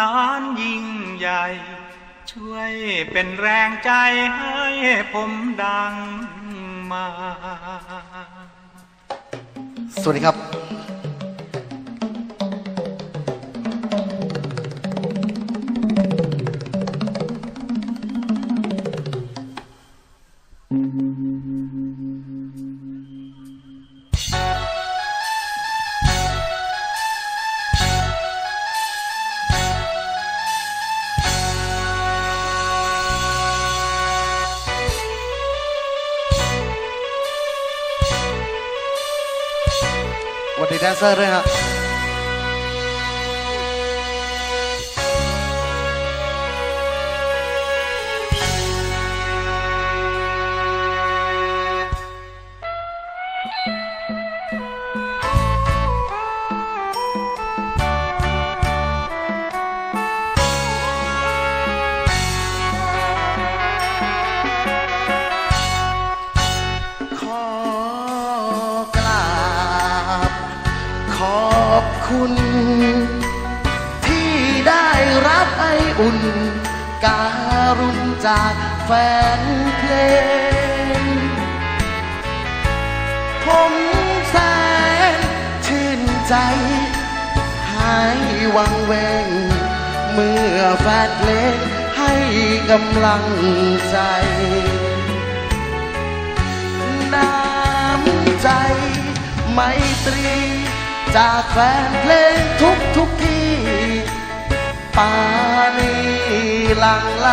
นั้นยิ่งใหญ่ ช่วยเป็นแรงใจให้ผมดังมา สวัสดีครับ วัสดีแดนเซอร์ด้วยฮะ ขอบคุณ ที่ได้รับไออุ่น การุณจากแฟนเพลง ผมแสนชื่นใจ หายวังเวง เมื่อแฟนเพลงให้กำลังใจน้ำใจไมตรี จากแฟนเพลงทุกทุกที่ปานีหลังไหล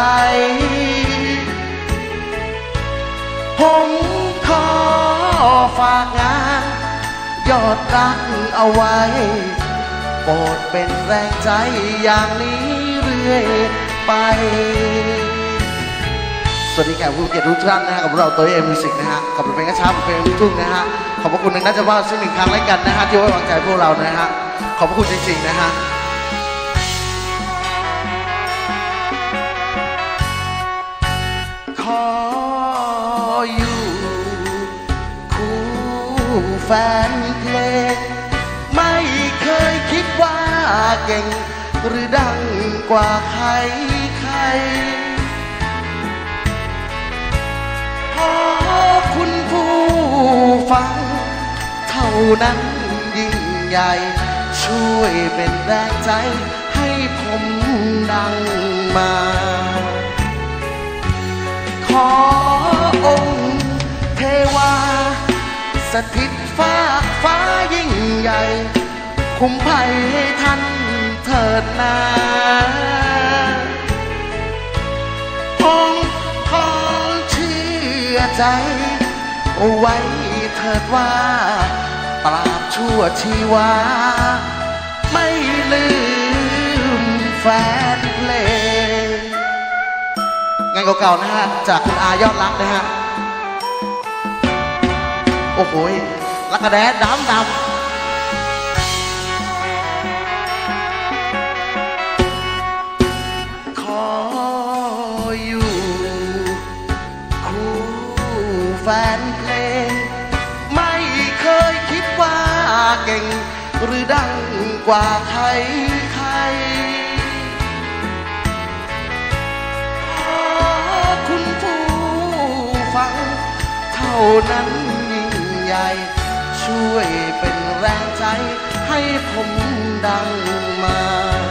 ผมขอฝากงาน ยอดรักเอาไว้ โปรดเป็นแรงใจอย่างนี้เรื่อยไป สวัสดีแขกผู้เกียรติทุกท่านนะฮะกับเราตัวเอ็มมิวสิกนะฮะกับบทเพลงกระชับเพลงลูกทุ่งนะฮะขอบพระคุณหนึ่งน่าจะว่าซึ่งหนึ่งครั้งแล้วกันนะฮะที่ไว้วางใจพวกเรานะฮะขอบพระคุณจริงๆนะฮะขออยู่คู่แฟนเพลงไม่เคยคิดว่าเก่ง หรือดังกว่าใครใคร ขอคุณผู้ฟัง เท่านั้นยิ่งใหญ่ ช่วยเป็นแรงใจให้ผมดังมา ขอองค์เทวา สถิตฟ้าฟ้ายิ่งใหญ่ คุ้มภัยให้ท่านเถิดนา ใจไว้เถิดว่า ปราบชั่วชีวา ไม่ลืมแฟนเพลงงานเก่าๆนะฮะ จากคุณอายอดรักนะฮะ โอ้โหยรักกระแดดดำดำ แฟนเพลง ไม่เคยคิดว่าเก่ง หรือดังกว่าใครใครคุณผู้ฟัง เท่านั้นยิ่งใหญ่ ช่วยเป็นแรงใจให้ผมดังมา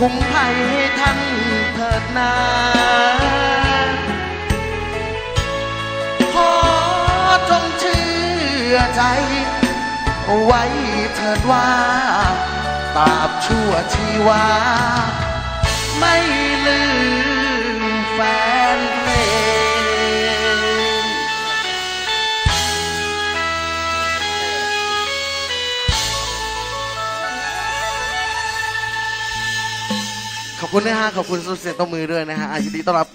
คุ้มภัยให้ท่านเถิดนาขอจงเชื่อใจ ไว้เถิดว่าตาบชั่วชีวา ไม่ลืมแฟน อบคุณนะฮะขอบคุณสุดเสียงตบมือด้วยนะฮะอะยินดีต้อนรับ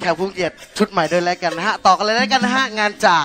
แขกผู้เกียรติชุดใหม่ด้วยแล้วกันนะฮะต่อกันเลยแล้วกันนะฮะงานจาก